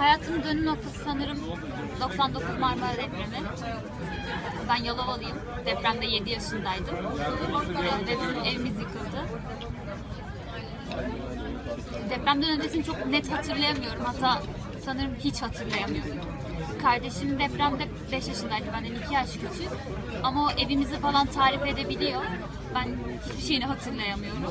Hayatımın dönüm noktası sanırım 99 Marmara depremi. Ben Yalovalıyım. Depremde 7 yaşındaydım. Ve bizim evimiz yıkıldı. Depremden öncesini çok net hatırlayamıyorum. Hatta sanırım hiç hatırlayamıyorum. Kardeşim depremde 5 yaşındaydı. Benden 2 yaş küçük. Ama o evimizi falan tarif edebiliyor. Ben hiçbir şeyini hatırlayamıyorum.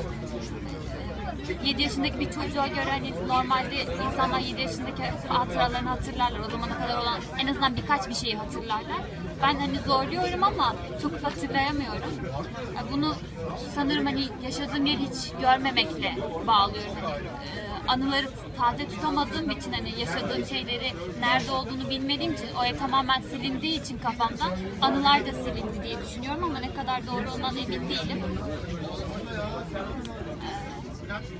7 yaşındaki bir çocuğa göre hani normalde insanlar 7 yaşındaki hatıralarını hatırlarlar. O zamana kadar olan en azından birkaç bir şeyi hatırlarlar. Ben hani zorluyorum ama çok hatırlayamıyorum. Yani Bunu sanırım hani yaşadığım yeri hiç görmemekle bağlıyorum. Hani, e, anıları taze tutamadığım için hani yaşadığım şeyleri nerede olduğunu bilmediğim için o ev tamamen silindiği için kafamdan anılar da silindi diye düşünüyorum ama ne kadar doğru olduğundan emin değilim.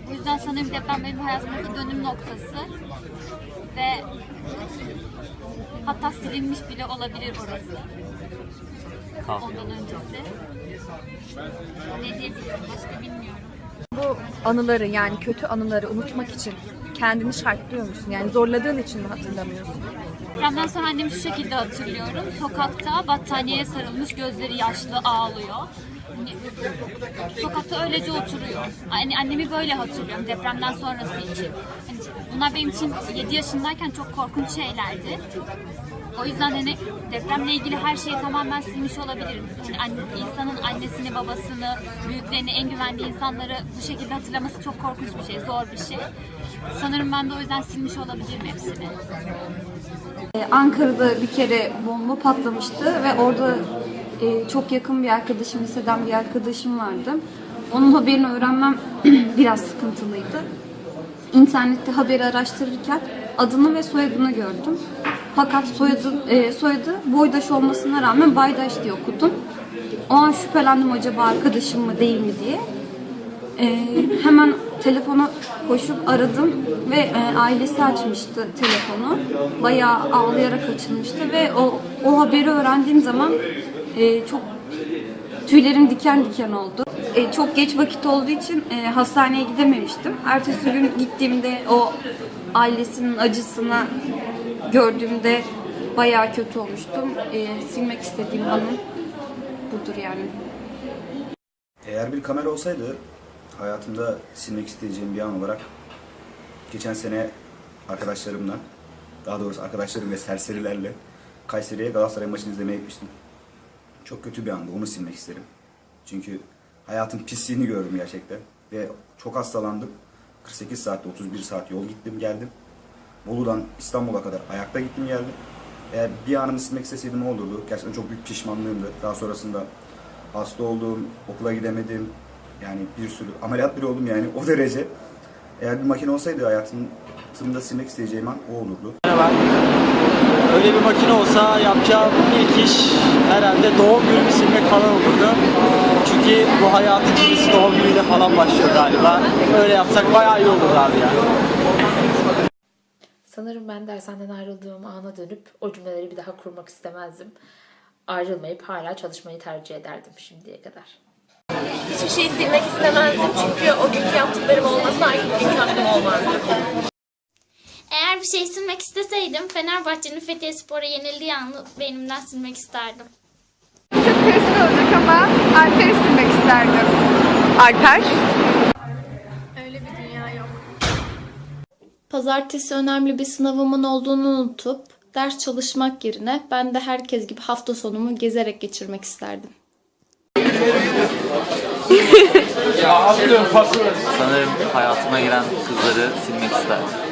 Bu yüzden sanırım deprem benim hayatımdaki dönüm noktası ve hatta silinmiş bile olabilir orası. Ondan öncesi. Ne diyebilirim başka bilmiyorum. Bu anıları yani kötü anıları unutmak için kendini şartlıyor musun? Yani zorladığın için mi hatırlamıyorsun? Depremden sonra annemi şu şekilde hatırlıyorum. Sokakta battaniyeye sarılmış, gözleri yaşlı ağlıyor. Hani, sokakta öylece oturuyor. Anne, annemi böyle hatırlıyorum depremden sonrası için. Hani, bunlar benim için 7 yaşındayken çok korkunç şeylerdi. O yüzden hani depremle ilgili her şeyi tamamen silmiş olabilirim. Anne, insanın annesini, babasını, büyüklerini, en güvendiği insanları bu şekilde hatırlaması çok korkunç bir şey, zor bir şey. Sanırım ben de o yüzden silmiş olabilirim hepsini. Ee, Ankara'da bir kere bomba patlamıştı ve orada e, çok yakın bir arkadaşım, liseden bir arkadaşım vardı. Onun haberini öğrenmem biraz sıkıntılıydı. İnternette haberi araştırırken adını ve soyadını gördüm. Fakat soyadı, e, soyadı Boydaş olmasına rağmen Baydaş diye okudum. O an şüphelendim acaba arkadaşım mı değil mi diye. Ee, hemen telefona koşup aradım ve e, ailesi açmıştı telefonu. Bayağı ağlayarak açılmıştı ve o, o haberi öğrendiğim zaman e, çok tüylerim diken diken oldu. E, çok geç vakit olduğu için e, hastaneye gidememiştim. Ertesi gün gittiğimde o ailesinin acısını gördüğümde bayağı kötü olmuştum. E, silmek istediğim anım budur yani. Eğer bir kamera olsaydı hayatımda silmek isteyeceğim bir an olarak geçen sene arkadaşlarımla daha doğrusu arkadaşlarım ve serserilerle Kayseri'ye Galatasaray maçını izlemeye gitmiştim. Çok kötü bir andı. Onu silmek isterim. Çünkü hayatın pisliğini gördüm gerçekten. Ve çok hastalandım. 48 saatte 31 saat yol gittim geldim. Bolu'dan İstanbul'a kadar ayakta gittim geldim. Eğer bir anımı silmek isteseydim o olurdu. Gerçekten çok büyük pişmanlığımdı. Daha sonrasında hasta oldum, okula gidemedim. Yani bir sürü ameliyat bile oldum yani o derece. Eğer bir makine olsaydı hayatımda silmek isteyeceğim an o olurdu. Ben öyle bir makine olsa yapacağım ilk iş herhalde doğum günümü silmek falan olurdu. Çünkü bu hayatın kimisi doğum günüyle falan başlıyor galiba. Öyle yapsak bayağı iyi olur abi ya. Sanırım ben dershaneden ayrıldığım ana dönüp o cümleleri bir daha kurmak istemezdim. Ayrılmayıp hala çalışmayı tercih ederdim şimdiye kadar. Hiçbir şey silmek istemezdim çünkü o günkü yaptıklarım olmasaydı bugünkü hakkım olmazdı. Eğer bir şey silmek isteseydim Fenerbahçe'nin Fethiye Spor'a yenildiği anı beynimden silmek isterdim. Çok klasik olacak ama Alper'i silmek isterdim. Alper? Pazartesi önemli bir sınavımın olduğunu unutup ders çalışmak yerine ben de herkes gibi hafta sonumu gezerek geçirmek isterdim. Sanırım hayatıma giren kızları silmek isterdim.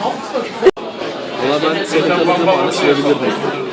Valla ben seni tanıdığım anı silebilirdim.